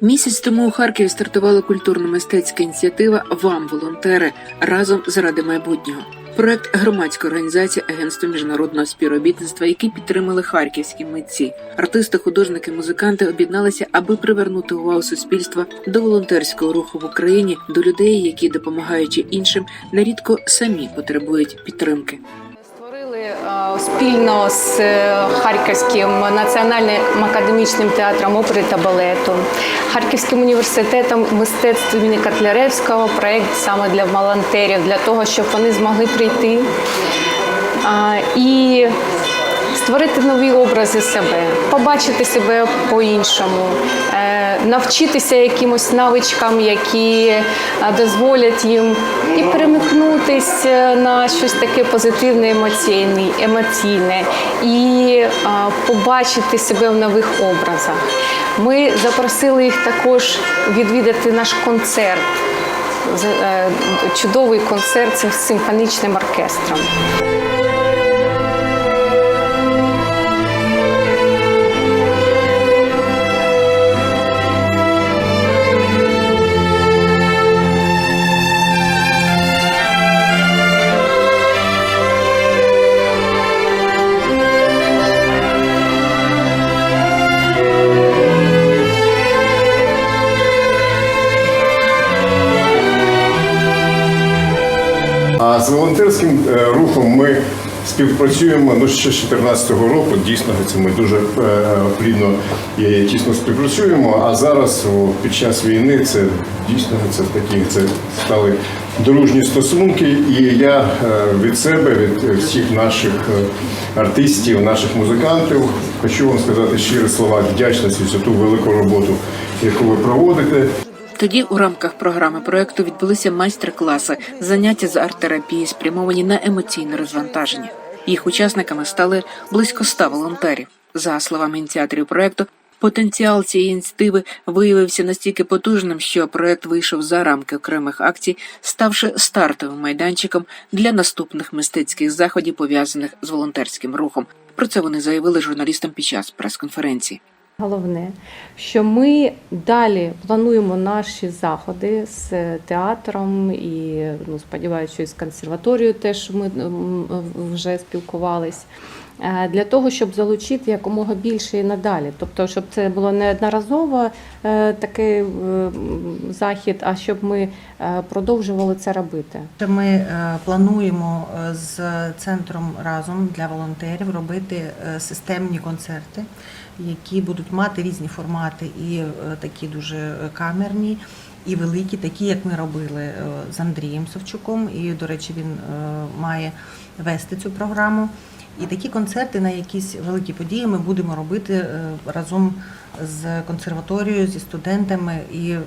Місяць тому у Харкові стартувала культурно-мистецька ініціатива Вам, волонтери, разом заради майбутнього. Проект громадської організації Агентство міжнародного співробітництва, який підтримали харківські митці. Артисти, художники, музиканти об'єдналися, аби привернути увагу суспільства до волонтерського руху в Україні, до людей, які, допомагаючи іншим, нерідко самі потребують підтримки. Спільно з е, Харківським національним академічним театром опери та балету, Харківським університетом мистецтв імені Котляревського проєкт саме для волонтерів, для того, щоб вони змогли прийти. І створити нові образи себе, побачити себе по-іншому, е, навчитися якимось навичкам, які е, дозволять їм і перемикнутись е, на щось таке позитивне, емоційне, емоційне і побачити себе в нових образах. Ми запросили їх також відвідати наш концерт. Чудовий концерт з симфонічним оркестром. А з волонтерським е, рухом ми співпрацюємо ну, ще з 2014 року. Дійсно, це ми дуже е, плідно і тісно співпрацюємо. А зараз під час війни це дійсно це такі це стали дружні стосунки. І я е, від себе, від всіх наших артистів, наших музикантів, хочу вам сказати щирі слова вдячності за ту велику роботу, яку ви проводите. Тоді у рамках програми проекту відбулися майстер-класи, заняття з арт-терапії, спрямовані на емоційне розвантаження. Їх учасниками стали близько ста волонтерів. За словами ініціаторів проекту, потенціал цієї ініціативи виявився настільки потужним, що проект вийшов за рамки окремих акцій, ставши стартовим майданчиком для наступних мистецьких заходів, пов'язаних з волонтерським рухом. Про це вони заявили журналістам під час прес-конференції. Головне, що ми далі плануємо наші заходи з театром і ну, сподіваюся, з консерваторією теж ми вже спілкувались. Е, Для того, щоб залучити якомога більше і надалі. Тобто, щоб це було не одноразово е, такий е, захід, а щоб ми продовжували це робити. Ми плануємо з центром разом для волонтерів робити системні концерти, які будуть мати різні формати, і такі дуже камерні, і великі, такі як ми робили з Андрієм Савчуком. І, до речі, він має вести цю програму. І такі концерти на якісь великі події ми будемо робити е, разом з консерваторією, зі студентами. І е,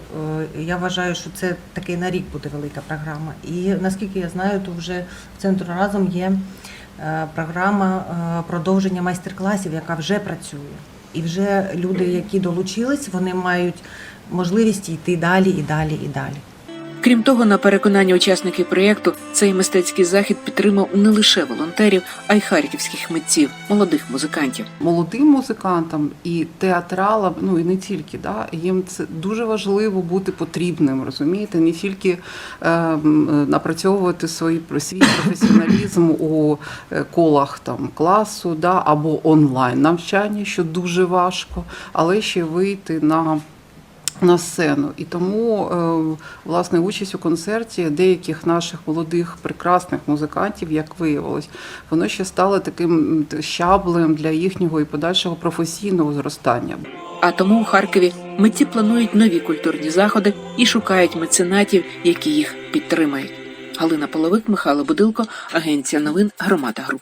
я вважаю, що це такий на рік буде велика програма. І наскільки я знаю, то вже в центру разом є е, програма продовження майстер-класів, яка вже працює. І вже люди, які долучились, вони мають можливість йти далі і далі і далі. Крім того, на переконання учасників проєкту, цей мистецький захід підтримав не лише волонтерів, а й харківських митців, молодих музикантів. молодим музикантам і театралам, ну і не тільки, да, їм це дуже важливо бути потрібним, розумієте, не тільки е, напрацьовувати свої свій професіоналізм у е, колах там класу, да, або онлайн навчання, що дуже важко, але ще вийти на на сцену. І тому е, власне участь у концерті деяких наших молодих прекрасних музикантів, як виявилось, воно ще стало таким щаблем для їхнього і подальшого професійного зростання. А тому у Харкові митці планують нові культурні заходи і шукають меценатів, які їх підтримають. Галина Половик, Михайло Будилко, Агенція новин Громада Груп.